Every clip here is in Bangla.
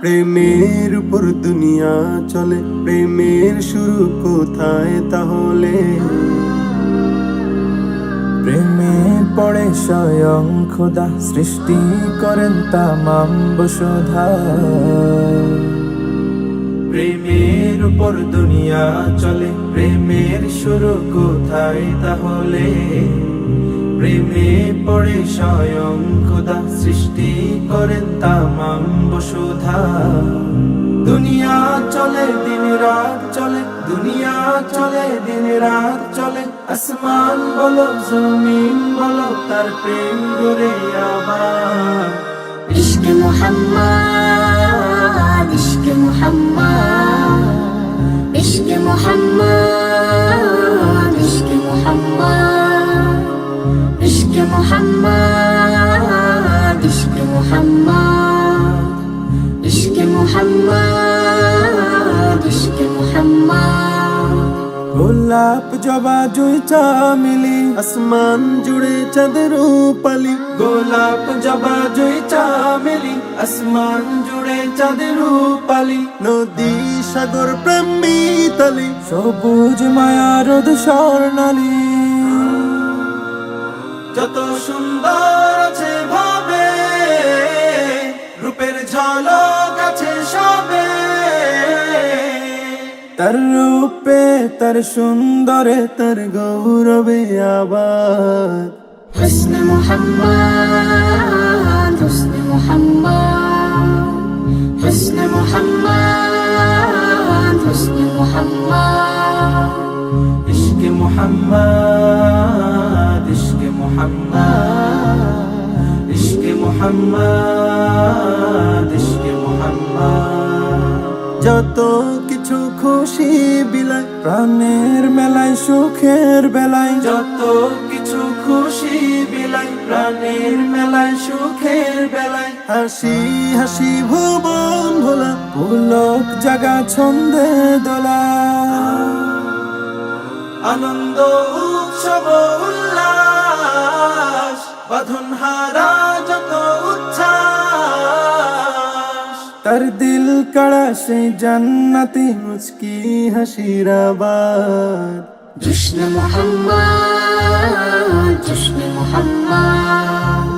প্রেমের উপর দুনিয়া চলে, প্রেমের শুরু কোথায় তাহলে? প্রেমে পড়ে স্বয়ং খোদা, সৃষ্টি করেন তামাম বসুধা। প্রেমের উপর দুনিয়া চলে, প্রেমের শুরু কোথায় তাহলে? প্রেমে পড়ে স্বয়ং খোদা সৃষ্টি করেন তাম বসুধা। দুনিয়া চলে, দিন রাত চলে, দুনিয়া চলে, দিন রাত চলে। আসমান বলো, জমিন বলো, তার প্রেম গরে আবার। ইশক মোহাম্মদ ইশক মোহাম্মদ ইশক মোহাম্মদ। ইশক মোহাম্মদ ইশক মোহাম্মদ ইশক মোহাম্মদ ইশক মোহাম্মদ। গোলাপ জবা জুই চামিলি আসমান জুড়ে চাঁদের রূপালি। গোলাপ জবা জুই চামিলি আসমান জুড়ে চাঁদের রূপালি। নদী সাগর প্রেমী তালি সবুজ মায়া রোদ স্বর্ণালী। যত সুন্দর আছে ভাবে রূপের ঝলক আছে সবে তার রূপে তার সুন্দরে তার গৌরবে আবার حسن محمد حسن محمد حسن محمد حسن محمد ইশকে মোহাম্মদ মোহাম্মদ, ইশকে মোহাম্মদ। যত কিছু খুশি বিলায়, প্রাণের মেলায়, সুখের বেলায়। যত কিছু খুশি বিলাই প্রাণের মেলায়, সুখের বেলায়। হাসি হাসি ভুবন ভোলা, পুলক জাগা ছন্দে দোলা। আনন্দ, উৎসব, উল্লাস বাঁধন হারা যত তার দিল কাড়া সেই জান্নাতি মুচকি হাসিরাবাদ জুষ্ণ মোহাম্মদ জুষ্ণ মোহাম্মদ,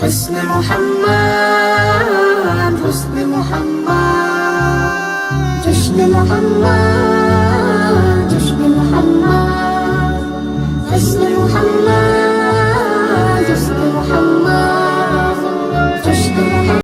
হুসন মোহাম্মদ হুসন মোহাম্মদ জুষ্ণ মোহাম্মদ জুষ্ণ মোহাম্মদ, হুসন মোহাম্মদ।